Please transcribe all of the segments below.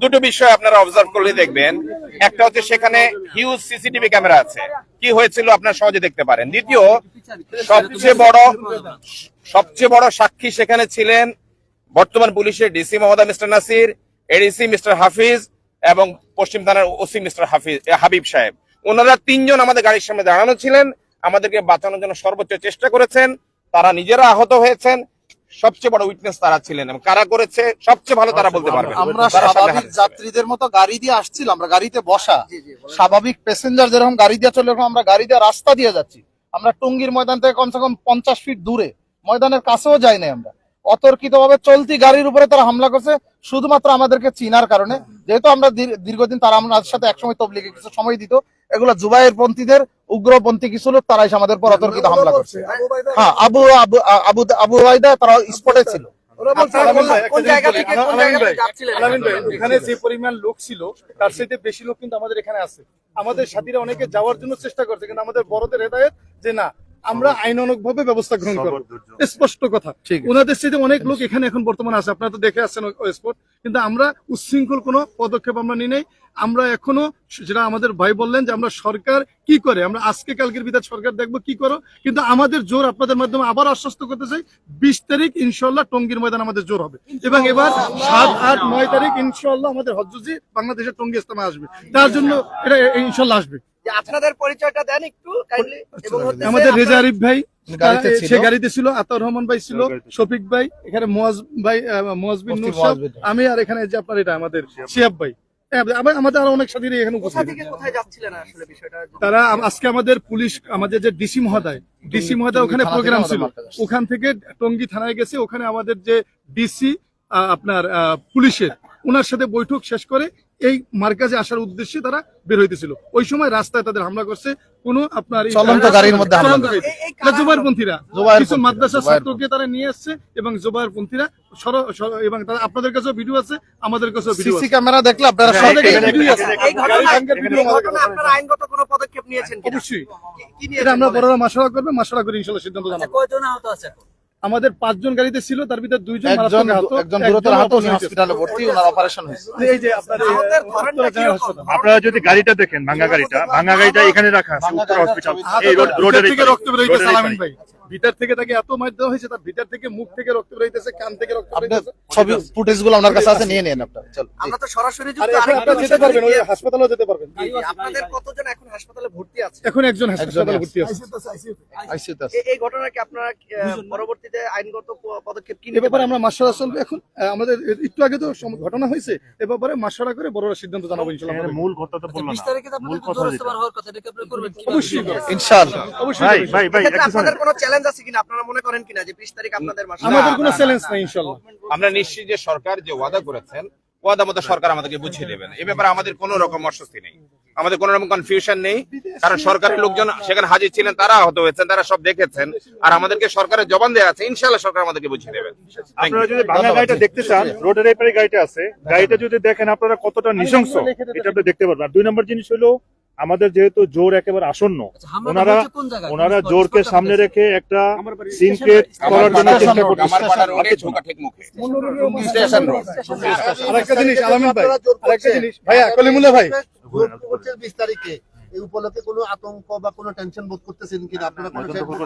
দুট- বিষয় আপনারা অবজার্ভ করলে দেখবেন। একটা হচ্ছে সেখানে হিউজ সিসিটিভি ক্যামেরা আছে। কি হয়েছিল আপনার সহজে দেখতে পারেন। দ্বিতীয় সবচেয়ে বড় সবচেয়ে বড় সাক্ষী সেখানে ছিলেন বর্তমান পুলিশের ডিসি মহোদয় mister Nasir ADC mister Hafiz এবং পশ্চিম থানার ওসি মিস্টার হাফিজ হাবিব সাহেব। ওনারা তিনজন আমাদের গাড়ির সামনে দাঁড়ানো ছিলেন। আমাদেরকে বাঁচানোর জন্য সর্বোচ্চ চেষ্টা করেছেন। তারা নিজেরা আহত হয়েছেন। সবচেয়ে বড় উইটনেস তারা ছিলেন এবং কারা করেছে সবচেয়ে ভালো তারা বলতে পারবেন। আমরা স্বাভাবিক যাত্রীদের মতো গাড়ি দিয়ে আসছিলাম আমরা গাড়িতে বসা। স্বাভাবিক প্যাসেঞ্জার যেরকম গাড়ি দিয়ে চলে এরকম আমরা গাড়ি দিয়ে রাস্তা দিয়ে যাচ্ছি। আমরা টুঙ্গির ময়দান থেকে কমসে কম পঞ্চাশ ফিট দূরে ময়দানের কাছেও যাই নাই আমরা। অতর্কিত ভাবে চলতি গাড়ির উপরে তারা হামলা করছে শুধুমাত্র আমাদেরকে চিনার কারণে। যেহেতু আমরা দীর্ঘদিন তারা আমাদের সাথে একসময় তবলিগে কিছু সময় দিত এগুলো জুবাইয়ের পন্থীদের উগ্রপন্থী কিছু লোক তারাই আমাদের পর অতর্কিত হামলা করছে। হ্যাঁ আবু আবু আবু আবু ওয়াইদা তারা স্পটে ছিল। কোন জায়গা থেকে কোন জায়গা থেকে যাচ্ছিলেন আলামিন ভাই এখানে যে পরিমাণ লোক ছিল তার সাথে বেশি লোক কিন্তু আমাদের এখানে আছে। আমাদের সাথীরা অনেকে যাওয়ার জন্য চেষ্টা করছে কিন্তু আমাদের বড়দের হেদায়ত যে না আমরা আইনানুগ ভাবে ব্যবস্থা গ্রহণ করব। স্পষ্ট কথা। ঠিক। ওনাদের সাথে অনেক লোক এখানে এখন বর্তমানে আছে। আপনারা তো দেখে আসছেন ওই স্পট। কিন্তু আমরা উচ্ছৃঙ্খল কোনো পদক্ষেপ আমরা নিই নাই। আমরা এখনও যেটা আমাদের ভাই বললেন যে আমরা সরকার কি করে? আমরা আজকে কালকের ভিতরে সরকার দেখব কি করো। কিন্তু আমাদের জোর আপনাদের মাধ্যমে আবার আশ্বস্ত করতে চাই বিশ তারিখ ইনশাল্লাহ টঙ্গীর ময়দান আমাদের জোর হবে। এবং এবার সাত আট নয় তারিখ ইনশাল্লাহ আমাদের হজ্জি বাংলাদেশের টঙ্গী ইস্তেমা আসবে। তার জন্য এটা ইনশাল্লাহ আসবে। যে আপনাদের পরিচয়টা দেন একটু কাইন্ডলি এবং আমাদের যে রেজা আরিফ ভাই গাড়িতে তারা- ছিল। সে গাড়িতে ছিল আতাউর রহমান ভাই ছিল শফিক ভাই এখানে মোয়াজ ভাই নূর। আমি আর এখানে যে আপনার এটা আমাদের শিয়াব ভাই। হ্যাঁ, আমাদের আরও অনেক সাথীরা এখানে উপস্থিত। তারা আজকে আমাদের পুলিশ আমাদের যে ডিসি মহোদয় ডিসি মহোদয় ওখানে প্রোগ্রাম ছিল। ওখান থেকে টঙ্গী থানায় গেছে ওখানে আমাদের যে ডিসি আপনার আহ, পুলিশের ওনার সাথে বৈঠক শেষ করে এই মার্কাজে আসার উদ্দেশ্যে তারা বের হইতেছিল। ওই সময় রাস্তায় তাদের হামলা করছে কোন আপনার চলন্ত গাড়ির মধ্যে জুবাইরপন্থী, কিছু মাদ্রাসা ছাত্রকে তারা নিয়ে আসছে এবং সর- এবং তারা- আপনাদের কাছেও ভিডিও আছে আমাদের কাছেও ভিডিও সিসি ক্যামেরা দেখলে আপনারা আইনগত কোনো পদক্ষেপ নিয়েছেন অবশ্যই। এটা আমরা? বড়রা মাসলা করবে মাসলা করে ইনশাল্লাহ সিদ্ধান্ত জানাব। কয়জন আহত আছে এখন? আমাদের পাঁচজন গাড়িতে ছিল তার ভিতরে দুইজন একজন একজন গুরুতর আহত উনি হসপিটালে ভর্তি ওনার অপারেশন হয়েছে। এই যে আপনার যদি গাড়িটা দেখেন ভাঙ্গা গাড়িটা ভাঙ্গা গাড়িটা এখানে রাখা আছে উত্তর হসপিটাল এই রোড ভিতর রোডের থেকে রক্ত আলামিন ভাই। ভিতর থেকে তাকে এত মার দেওয়া হয়েছে তার ভিতর থেকে মুখ থেকে রক্ত বেরোইতেছে কান থেকে রক্ত বেরোইতেছে। ছবি ফুটেজগুলো আপনার কাছে আছে নিয়ে নেন আপনার চল। আমরা তো সরাসরি আর যুক্ত এখন আরেকটু আপনারা যেতে পারবেন ওই হাসপাতালেও যেতে পারবেন। জি, জি, আপনাদের কতজন এখন হাসপাতালে ভর্তি আছে? এখন একজন হাসপাতালে ভর্তি আছে। আইসিইউতে আছে এই ঘটনা কি আপনারা পরবর্তীতে আইনগত পদক্ষেপ কি ব্যাপারে আমরা চলবে এখন। আমাদের একটু আগে তো ঘটনা হয়েছে। এ ব্যাপারে মাসারা করে বড়রা সিদ্ধান্ত জানাব ইনশাল্লাহ মূল কথা তো বলল না। মূল কথা যেটা। অবশ্যই। ইনশাআল্লাহ। অবশ্যই ভাই ভাই ভাই আপনাদের কোনো চ্যালেঞ্জ আছে কিনা? আপনারা মনে করেন কিনা যে বিশ তারিখ আপনাদের আমাদের কোনো চ্যালেঞ্জ নাই আমরা নিশ্চিত যে সরকার যে ওয়াদা করেছেন ওয়াদা মতো সরকার আমাদেরকে বুঝিয়ে দেবেন। এ ব্যাপারে আমাদের কোনো রকম অস্বস্তি নেই। আমাদের কোনো রকম কনফিউশন নেই। কারণ সরকারের লোকজন সেখানে হাজির ছিলেন তারা আহত হয়েছেন তারা সব দেখেছেন। আর আমাদেরকে সরকারের জবান দেওয়া আছে ইনশাল্লাহ সরকার আমাদেরকে বুঝিয়ে দেবেন। আপনারা যদি ভাঙা গাড়িটা দেখতে চান রোডের এই পারে গাড়িটা আছে। গাড়িটা যদি দেখেন আপনারা কতটা নৃশংস এটা আপনি দেখতে পারবেন। দুই নম্বর জিনিস হলো আমাদের যেহেতু জোর একেবারে আসন্ন ওনারা ওনারা জোরকে সামনে রেখে একটা সিনকে করার জন্য চেষ্টা করতেছে। জিনিস ভাই। আরেকটা জিনিস। ভাইয়া ভাই। বিশ তারিখে। এই উপলক্ষে কোনো আতঙ্ক বা কোনো টেনশন বোধ করতেছেন কিনা? আপনারা কোনো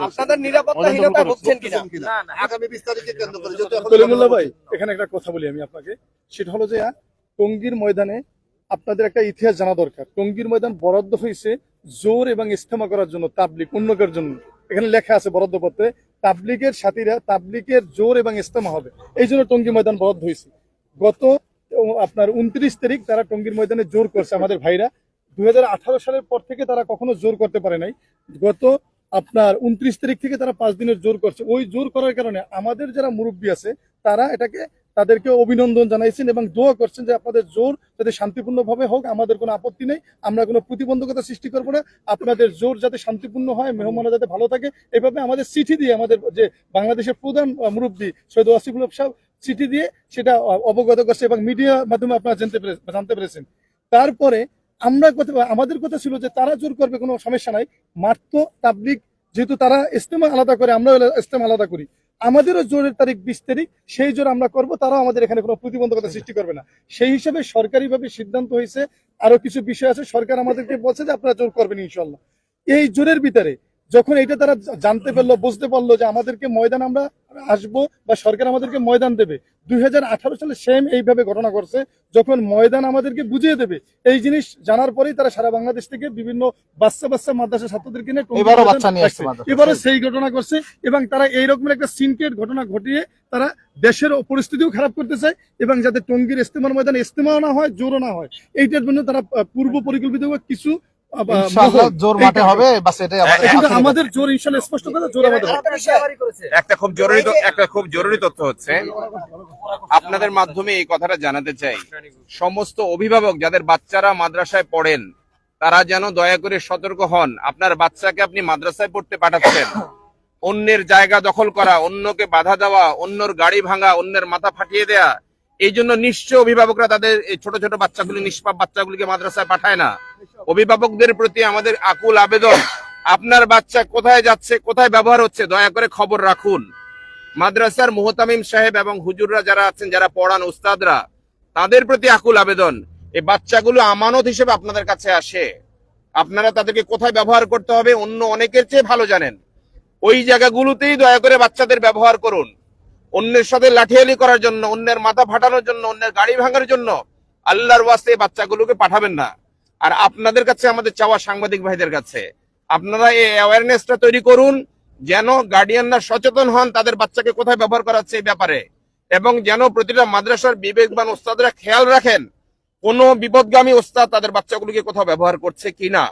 আপনাদের নিরাপত্তাহীনতা ভুগছেন কিনা? কিনা আগামী বিশ তারিখে কেন্দ্র করে যেহেতু এখন কলিমুল্লাহ ভাই এখানে একটা কথা বলি আমি আপনাকে। সেটা হলো যে টঙ্গীর ময়দানে আপনাদের একটা ইতিহাস জানা দরকার। টঙ্গীর ময়দান বরাদ্দ হয়েছে জোর এবং ইস্তেমা করার জন্য তাবলিক উন্নয়নের জন্য। এখানে লেখা আছে বরাদ্দ পত্রে তাবলিকের সাথীরা তাবলিকের জোর এবং ইস্তেমা হবে। এই জন্য টঙ্গী ময়দান বরাদ্দ হয়েছে। গত আপনার উনত্রিশ তারিখ তারা টঙ্গীর ময়দানে জোর করছে আমাদের ভাইরা। দু হাজার আঠারো সালের পর থেকে তারা কখনো জোর করতে পারে নাই। গত, আপনার উনত্রিশ তারিখ থেকে তারা পাঁচ দিনের জোর করছে। ওই জোর করার কারণে আমাদের যারা মুরব্বী আছে, তারা এটাকে তাদেরকে অভিনন্দন জানাইছেন এবং দোয়া করছেন যে আপনাদের জোর যাতে শান্তিপূর্ণভাবে হোক, আমাদের কোনো আপত্তি নেই, আমরা কোনো প্রতিবন্ধকতা সৃষ্টি করব না, আপনাদের জোর যাতে শান্তিপূর্ণ হয়, মেহমানরা যাতে ভালো থাকে। এভাবে আমাদের চিঠি দিয়ে আমাদের যে বাংলাদেশের প্রধান মুরব্বী সৈয়দ ওয়াসিফুল সাহেব চিঠি দিয়ে সেটা অবগত করছে এবং মিডিয়ার মাধ্যমে আপনারা জানতে পেরে, জানতে পেরেছেন। তারপরে আমরা কথা, আমাদের কথা ছিল যে তারা জোর করবে, কোনো সমস্যা নাই। মাত্র তাবলিক যেহেতু তারা ইস্তেমা আলাদা করে আমরা ইস্তেমা আলাদা করি। আমাদেরও জোরের তারিখ বিশ তারিখ, সেই জোর আমরা করব, তারাও আমাদের এখানে কোনো প্রতিবন্ধকতা সৃষ্টি করবে না। সেই হিসাবে সরকারিভাবে সিদ্ধান্ত হয়েছে আরও কিছু বিষয় আছে, সরকার আমাদেরকে বলছে যে আপনারা জোর করবেন ইনশাল্লাহ এই জোরের ভিতরে যখন এটা তারা জানতে পারল, বুঝতে পারল যে আমাদেরকে ময়দান আমরা আসব বা সরকার আমাদেরকে ময়দান দেবে। দুই সালে সেম এইভাবে ঘটনা করছে যখন ময়দান আমাদেরকে বুঝিয়ে দেবে। এই জিনিস জানার পরেই তারা সারা বাংলাদেশ থেকে বিভিন্ন বাচ্চা বাচ্চা মাদ্রাসা ছাত্রদেরকে নিয়ে। এবারও সেই ঘটনা করছে এবং তারা এই রকমের একটা সিনকেট ঘটনা ঘটিয়ে তারা দেশের পরিস্থিতিও খারাপ করতে চায় এবং যাতে টঙ্গীর ইস্তেমার ময়দানে ইস্তেমাও না হয় জোরও না হয়। এইটার জন্য তারা পূর্ব পরিকল্পিত কিছু আহ, বা ইনশাআল্লাহ মহল, জোর মাঠে হবে বাস এটাই আমাদের কিন্তু কাছে আমাদের জোর ইনশাল্লাহ স্পষ্ট কথা জোর আমাদের হবে। আরেকটা বিষয় বাড়ি করেছে। একটা খুব জরুরি একটা খুব জরুরি তথ্য হচ্ছে আপনাদের মাধ্যমে এই কথাটা জানাতে চাই। সমস্ত অভিভাবক যাদের বাচ্চারা মাদ্রাসায় পড়েন তারা যেন দয়া করে সতর্ক হন। আপনার বাচ্চাকে আপনি মাদ্রাসায় পড়তে পাঠাচ্ছেন। অন্যের জায়গা দখল করা অন্যকে বাধা দেওয়া অন্যর গাড়ি ভাঙা অন্যের মাথা ফাটিয়ে দেয়া এই জন্য নিশ্চয় অভিভাবকরা তাদের ছোট ছোট বাচ্চাগুলি, নিষ্পাপ বাচ্চাগুলিকে মাদ্রাসায় পাঠায় না। অভিভাবকদের প্রতি আমাদের আকুল আবেদন, আপনার বাচ্চা কোথায় যাচ্ছে, কোথায় ব্যবহার হচ্ছে, দয়া করে খবর রাখুন। মাদ্রাসার মোহতামিম সাহেব এবং হুজুররা যারা আছেন, যারা পড়ান উস্তাদরা, তাদের প্রতি আকুল আবেদন, এই বাচ্চাগুলো আমানত হিসেবে আপনাদের কাছে আসে। আপনারা তাদেরকে কোথায় ব্যবহার করতে হবে, অন্য অনেকের চেয়ে ভালো জানেন। ওই জায়গাগুলোতেই দয়া করে বাচ্চাদের ব্যবহার করুন। অন্যের সাথে লাঠিয়ালি করার জন্য অন্যের মাথা ফাটানোর জন্য অন্যের গাড়ি ভাঙার জন্য আল্লাহর ওয়াস্তে এই বাচ্চাগুলোকে পাঠাবেন না। আর আপনাদের কাছে আমাদের চাওয়া সাংবাদিক ভাইদের কাছে আপনারা এই অ্যাওয়ারনেসটা তৈরি করুন যেন গার্ডিয়ানরা সচেতন হন তাদের বাচ্চাকে কোথায় ব্যবহার করাচ্ছে এই ব্যাপারে। এবং যেন প্রতিটা মাদ্রাসার বিবেকবান ওস্তাদরা খেয়াল রাখেন কোন বিপদগামী ওস্তাদ তাদের বাচ্চাগুলোকে কোথাও ব্যবহার করছে কিনা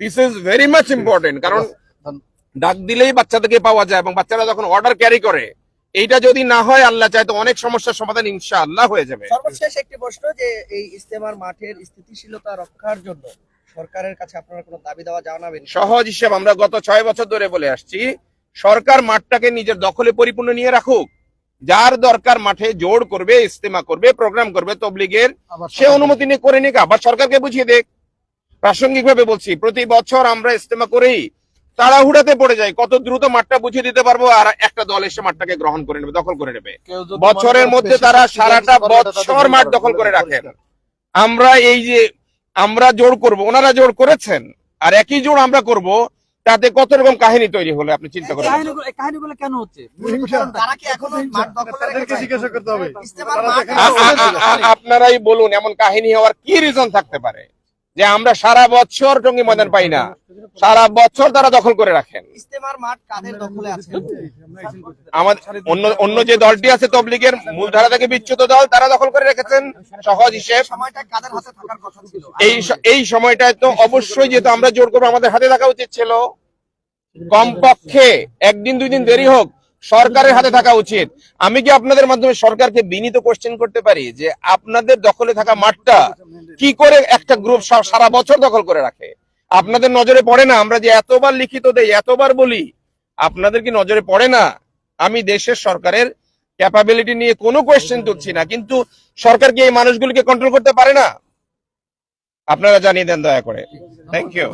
this is very much important কারণ ডাক দিলেই বাচ্চাদেরকে পাওয়া যায় এবং বাচ্চারা যখন অর্ডার ক্যারি করে এইটা যদি না হয় আল্লাহ চায় তো অনেক সমস্যার সমাধান ইনশাআল্লাহ হয়ে যাবে। সর্বশেষ একটি প্রশ্ন যে এই ইস্তেমার মাঠের স্থিতিশীলতা রক্ষার জন্য সরকারের কাছে আপনারা কোনো দাবি দেওয়া জানাবেন? সহজ হিসেব আমরা গত ছয় বছর ধরে বলে আসছি সরকার মাঠটাকে নিজের দখলে পরিপূর্ণ নিয়ে রাখুক। যার দরকার মাঠে জোর করবে ইস্তেমা করবে প্রোগ্রাম করবে তবলিগের সে অনুমতি নিয়ে করে নিক আবার সরকারকে বুঝিয়ে দেখ প্রাসঙ্গিক ভাবে বলছি প্রতি বছর আমরা ইস্তেমা করেই তাড়াহুড়াতে পড়ে যায়। কত দ্রুত মাঠটা বুঝিয়ে দিতে পারব আর একটা দল এসে মাঠটাকে গ্রহণ করে নেবে দখল করে নেবে। বছরের মধ্যে তারা সারাটা বছর মাঠ দখল করে রাখেন আমরা এই যে আমরা জোর করব ওনারা জোর করেছেন। আর একই জোর আমরা করব তাতে কত রকম কাহিনী তৈরি হলো আপনি চিন্তা করেন? কাহিনীগুলো কেন হচ্ছে? আপনারাই বলুন এমন কাহিনী হওয়ার কি রিজন থাকতে পারে? যে আমরা সারা বছর টঙ্গী ময়দান পাই না। সারা বছর তারা দখল করে রাখেন। ইস্তেমার মাঠ কাদের দখলে আছে? আমাদের অন্য অন্য যে দলটি আছে তবলিগের মূলধারা থেকে বিচ্যুত দল তারা দখল করে রেখেছেন। সহজ হিসেব। এই এই সময়টায় তো অবশ্যই যেহেতু আমরা জোর করব আমাদের হাতে থাকা উচিত ছিল। কমপক্ষে একদিন দুই দিন দেরি হোক সরকারের হাতে থাকা উচিত। আমি কি আপনাদের মাধ্যমে সরকারকে বিনীত কোশ্চেন করতে পারি যে আপনাদের দখলে থাকা মাঠটা কি করে একটা গ্রুপ সারা বছর দখল করে রাখে? আপনাদের নজরে পড়ে না? আমরা যে এতবার লিখিত দেই, এতবার বলি, আপনাদের কি নজরে পড়ে না? আমি দেশের সরকারের ক্যাপাবিলিটি নিয়ে কোনো কোয়েশ্চেন তুলছি না। কিন্তু সরকার কি এই মানুষগুলিকে কন্ট্রোল করতে পারে না? আপনারা জানিয়ে দেন দয়া করে। Thank you